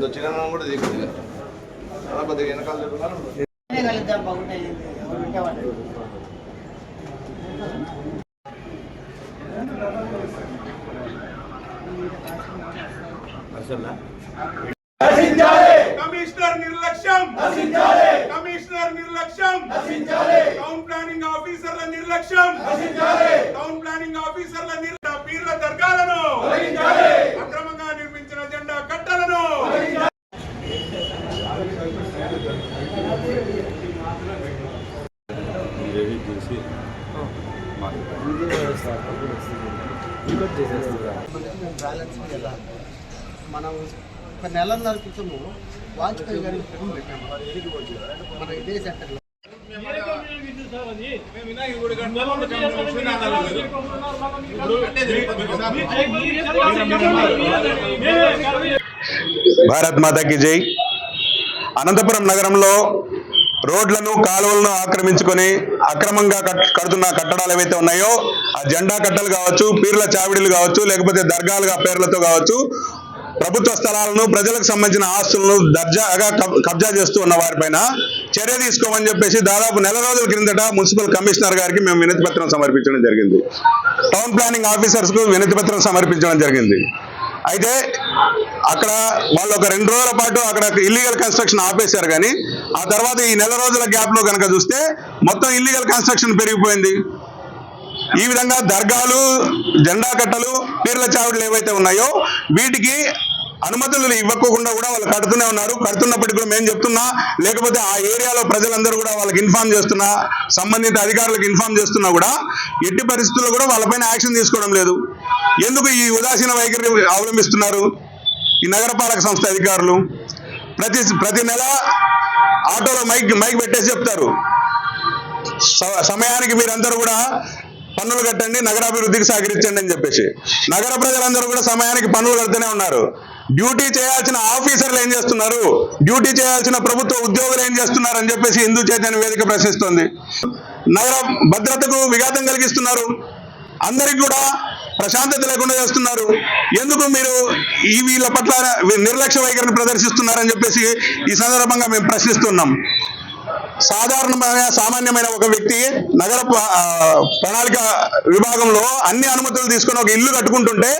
కొంచెం చిన్న కూడా దిగుతుంది అలా కొద్దిగా వెనకాల కమిషనర్ నిర్లక్ష్యం! కమిషనర్ నిర్లక్ష్యం! టౌన్ ప్లానింగ్ ఆఫీసర్ల నిర్లక్ష్యం! టౌన్ ప్లానింగ్ ఆఫీసర్ల నిర్ల పీర్ల దర్గాలను అక్రమంగా నిర్మించిన జెండా కట్టలను బ్యాలెన్స్ ఎలా మనం ఒక నెలన్నర క్రితము వాజ్పేయి గారికి ఫోన్ పెట్టాము. మన ఇదే సెంటర్లో. భారత్ మాతాకి జై. అనంతపురం నగరంలో రోడ్లను కాలువలను ఆక్రమించుకొని అక్రమంగా కట్- కడుతున్న కట్టడాలు ఏవైతే ఉన్నాయో ఆ జెండా కట్టలు కావచ్చు పీర్ల చావిడిలు కావచ్చు లేకపోతే దర్గాలుగా పేర్లతో కావచ్చు ప్రభుత్వ స్థలాలను ప్రజలకు సంబంధించిన ఆస్తులను దర్జాగా కబ్జా చేస్తూ ఉన్న వారిపైన చర్య తీసుకోమని చెప్పేసి దాదాపు నెల రోజుల క్రిందట మున్సిపల్ కమిషనర్ గారికి మేము వినతి పత్రం సమర్పించడం జరిగింది. టౌన్ ప్లానింగ్ ఆఫీసర్స్కు వినతి పత్రం సమర్పించడం జరిగింది. అయితే అక్కడ వాళ్ళు ఒక రెండు రోజుల పాటు అక్కడ ఇల్లీగల్ కన్స్ట్రక్షన్ ఆపేశారు కానీ ఆ తర్వాత ఈ నెల రోజుల గ్యాప్లో కనుక చూస్తే మొత్తం ఇల్లీగల్ కన్స్ట్రక్షన్ పెరిగిపోయింది. ఈ విధంగా దర్గాలు జెండా కట్టలు పీర్ల చావుడులు ఏవైతే ఉన్నాయో వీటికి అనుమతులు ఇవ్వకుండా కూడా వాళ్ళు కడుతూనే ఉన్నారు. కడుతున్నప్పటికీ కూడా మేము చెప్తున్నా లేకపోతే ఆ ఏరియాలో ప్రజలందరూ కూడా వాళ్ళకి ఇన్ఫార్మ్ చేస్తున్నా సంబంధిత అధికారులకు ఇన్ఫార్మ్ చేస్తున్నా కూడా ఎట్టి పరిస్థితుల్లో కూడా వాళ్ళపైన యాక్షన్ తీసుకోవడం లేదు. ఎందుకు ఈ ఉదాసీన వైఖరి అవలంబిస్తున్నారు? ఈ నగరపాలక సంస్థ అధికారులు ప్రతి ప్రతి నెల ఆటోలో మైక్ మైక్ పెట్టేసి చెప్తారు. సమయానికి మీరందరూ కూడా పన్నులు కట్టండి నగరాభివృద్ధికి సహకరించండి అని చెప్పేసి. నగర ప్రజలందరూ కూడా సమయానికి పన్నులు కడుతూనే ఉన్నారు. డ్యూటీ చేయాల్సిన ఆఫీసర్లు ఏం చేస్తున్నారు? డ్యూటీ చేయాల్సిన ప్రభుత్వ ఉద్యోగులు ఏం చేస్తున్నారు అని చెప్పేసి హిందూ చైతన్య వేదిక ప్రశ్నిస్తుంది. నగర భద్రతకు విఘాతం కలిగిస్తున్నారు. అందరికి కూడా ప్రశాంతత లేకుండా చేస్తున్నారు. ఎందుకు మీరు ఈ వీళ్ళ పట్ల నిర్లక్ష్య వైఖరిని ప్రదర్శిస్తున్నారని చెప్పేసి ఈ సందర్భంగా మేము ప్రశ్నిస్తున్నాం. సాధారణమైన సామాన్యమైన ఒక వ్యక్తి నగర ప్రణాళిక విభాగంలో అన్ని అనుమతులు తీసుకొని ఒక ఇల్లు కట్టుకుంటుంటే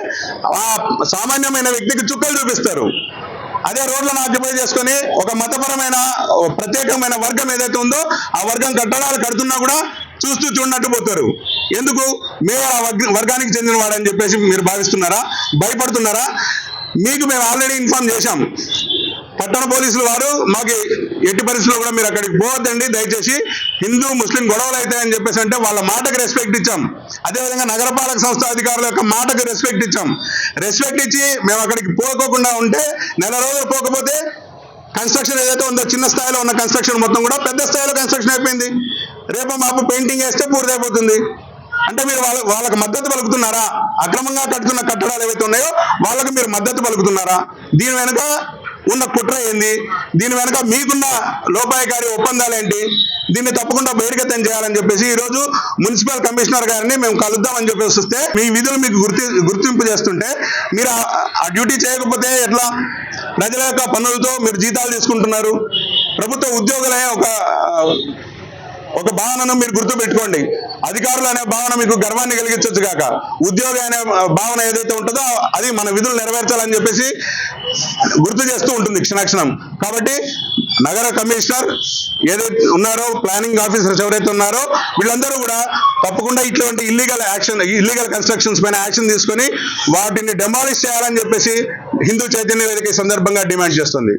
ఆ సామాన్యమైన వ్యక్తికి చుక్కలు చూపిస్తారు. అదే రోడ్లను ఆక్యుపై చేసుకొని ఒక మతపరమైన ప్రత్యేకమైన వర్గం ఏదైతే ఉందో ఆ వర్గం కట్టడాలు కడుతున్నా కూడా చూస్తూ చూడనట్టు పోతారు. ఎందుకు? మేము ఆ వర్గానికి చెందిన వాడని చెప్పేసి మీరు భావిస్తున్నారా? భయపడుతున్నారా? మీకు మేము ఆల్రెడీ ఇన్ఫార్మ్ చేశాం. పట్టణ పోలీసులు వారు మాకు ఎట్టి పరిస్థితుల్లో కూడా మీరు అక్కడికి పోవద్దండి. దయచేసి హిందూ ముస్లిం గొడవలు అవుతాయని చెప్పేసి అంటే వాళ్ళ మాటకు రెస్పెక్ట్ ఇచ్చాం. అదేవిధంగా నగరపాలక సంస్థ అధికారుల యొక్క మాటకు రెస్పెక్ట్ ఇచ్చాం. రెస్పెక్ట్ ఇచ్చి మేము అక్కడికి పోకోకుండా ఉంటే నెల రోజులు పోకపోతే కన్స్ట్రక్షన్ ఏదైతే ఉందో చిన్న స్థాయిలో ఉన్న కన్స్ట్రక్షన్ మొత్తం కూడా పెద్ద స్థాయిలో కన్స్ట్రక్షన్ అయిపోయింది. రేపు మాపు పెయింటింగ్ వేస్తే పూర్తయిపోతుంది. అంటే మీరు వాళ్ళ వాళ్ళకి మద్దతు పలుకుతున్నారా? అక్రమంగా కట్టుతున్న కట్టడాలు ఏవైతే ఉన్నాయో వాళ్ళకి మీరు మద్దతు పలుకుతున్నారా? దీని వెనుక ఉన్న కుట్ర ఏంది? దీని వెనుక మీకున్న లోపాయకారి ఒప్పందాలు ఏంటి? దీన్ని తప్పకుండా బహిర్గతం చేయాలని చెప్పేసి ఈ రోజు మున్సిపల్ కమిషనర్ గారిని మేము కలుద్దామని చెప్పేసి వస్తే మీ విధులు మీకు గుర్తి గుర్తింపు చేస్తుంటే మీరు ఆ- డ్యూటీ చేయకపోతే ఎట్లా? ప్రజల యొక్క పనులతో మీరు జీతాలు తీసుకుంటున్నారు. ప్రభుత్వ ఉద్యోగులే ఒక ఒక భావనను మీరు గుర్తు పెట్టుకోండి అధికారులు అనే భావన మీకు గర్వాన్ని కలిగించవచ్చు కాక. ఉద్యోగి అనే భావన ఏదైతే ఉంటుందో అది మన విధులు నెరవేర్చాలని చెప్పేసి గుర్తు చేస్తూ ఉంటుంది క్షణక్షణం. కాబట్టి నగర కమిషనర్ ఏదైతే ఉన్నారో ప్లానింగ్ ఆఫీసర్స్ ఎవరైతే ఉన్నారో వీళ్ళందరూ కూడా తప్పకుండా ఇటువంటి ఇల్లీగల్ యాక్షన్ ఇల్లీగల్ కన్స్ట్రక్షన్స్ పైన యాక్షన్ తీసుకొని వాటిని డెమాలిష్ చేయాలని చెప్పేసి హిందూ చైతన్య వేదిక సందర్భంగా డిమాండ్ చేస్తుంది.